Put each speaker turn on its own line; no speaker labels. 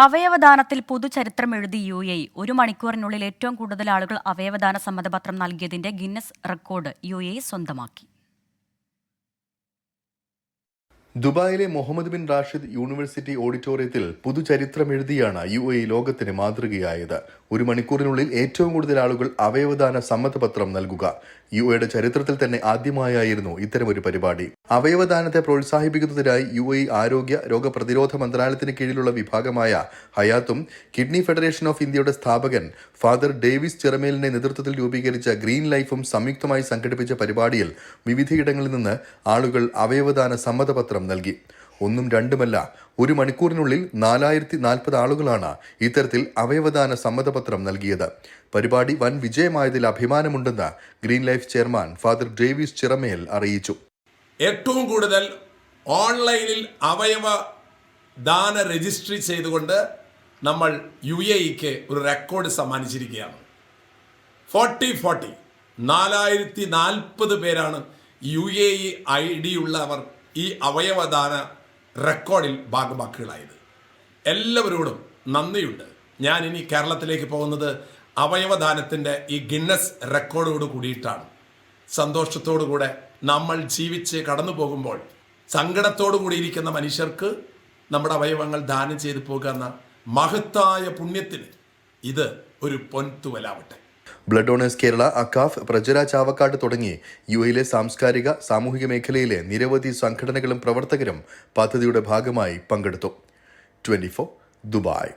അവയവദാനത്തിൽ പുതുചരിത്രം എഴുതി U A ഒരു മണിക്കൂറിനുള്ളിൽ ഏറ്റവും കൂടുതൽ ആളുകൾ അവയവദാന സമ്മതപത്രം നൽകിയതിന്റെ ഗിന്നസ് റെക്കോർഡ് യു എ സ്വന്തമാക്കി.
ദുബായിലെ മുഹമ്മദ് ബിൻ റാഷിദ് യൂണിവേഴ്സിറ്റി ഓഡിറ്റോറിയത്തിൽ പുതുചരിത്രം എഴുതിയാണ് യു എ ലോകത്തിന് മാതൃകയായത്. ഒരു മണിക്കൂറിനുള്ളിൽ ഏറ്റവും കൂടുതൽ ആളുകൾ അവയവദാന സമ്മതപത്രം നൽകുക. യു എയുടെ ചരിത്രത്തിൽ തന്നെ ആദ്യമായായിരുന്നു ഇത്തരമൊരു പരിപാടി. അവയവദാനത്തെ പ്രോത്സാഹിപ്പിക്കുന്നതിനായി യു എ ആരോഗ്യ രോഗപ്രതിരോധ മന്ത്രാലയത്തിന് കീഴിലുള്ള വിഭാഗമായ ഹയാത്തും കിഡ്നി ഫെഡറേഷൻ ഓഫ് ഇന്ത്യയുടെ സ്ഥാപകൻ ഫാദർ ഡേവിസ് ചെറമേലിന്റെ നേതൃത്വത്തിൽ രൂപീകരിച്ച ഗ്രീൻ ലൈഫും സംയുക്തമായി സംഘടിപ്പിച്ച പരിപാടിയിൽ വിവിധയിടങ്ങളിൽ നിന്ന് ആളുകൾ അവയവദാന സമ്മതപത്രം നൽകി. ഒന്നും രണ്ടുമല്ല ഒരു മണിക്കൂറിനുള്ളിൽ നാലായിരത്തി നാൽപ്പത് ആളുകളാണ് ഇത്തരത്തിൽ അവയവദാന സമ്മതപത്രം നൽകിയത്. പരിപാടി വൻ വിജയമായതിൽ അഭിമാനമുണ്ടെന്ന് Green Life chairman Father Davis Chiramel അറിയിച്ചു.
ഏറ്റവും കൂടുതൽ ഓൺലൈനിൽ അവയവ ദാന രജിസ്ട്രി ചെയ്തുകൊണ്ട് നമ്മൾ യു എക്ക് ഒരു റെക്കോർഡ് സമ്മാനിച്ചിരിക്കുകയാണ്. ഫോർട്ടി ഫോർട്ടി നാലായിരത്തി നാൽപ്പത് പേരാണ് U A E I D ഉള്ളവർ ഈ അവയവദാന റെക്കോർഡിൽ ഭാഗമാക്കുകളായത് എല്ലാവരോടും നന്ദിയുണ്ട്. ഞാൻ ഇനി കേരളത്തിലേക്ക് പോകുന്നത് അവയവദാനത്തിന്റെ ഈ ഗിന്നസ് റെക്കോർഡോട് കൂടിയിട്ടാണ്. സന്തോഷത്തോടു കൂടെ നമ്മൾ ജീവിച്ച് കടന്നു പോകുമ്പോൾ സങ്കടത്തോടു കൂടിയിരിക്കുന്ന മനുഷ്യർക്ക് നമ്മുടെ അവയവങ്ങൾ ദാനം ചെയ്തു പോകുന്ന മഹത്തായ പുണ്യത്തിന് ഇത് ഒരു പൊൻതുവലാവട്ടെ.
ബ്ലഡ് ഡോണേഴ്സ് കേരള അക്കാഫ് പ്രജര ചാവക്കാട് തുടങ്ങി യു എയിലെ സാംസ്കാരിക സാമൂഹിക മേഖലയിലെ നിരവധി സംഘടനകളും പ്രവർത്തകരും പദ്ധതിയുടെ ഭാഗമായി പങ്കെടുത്തു. Twenty Dubai.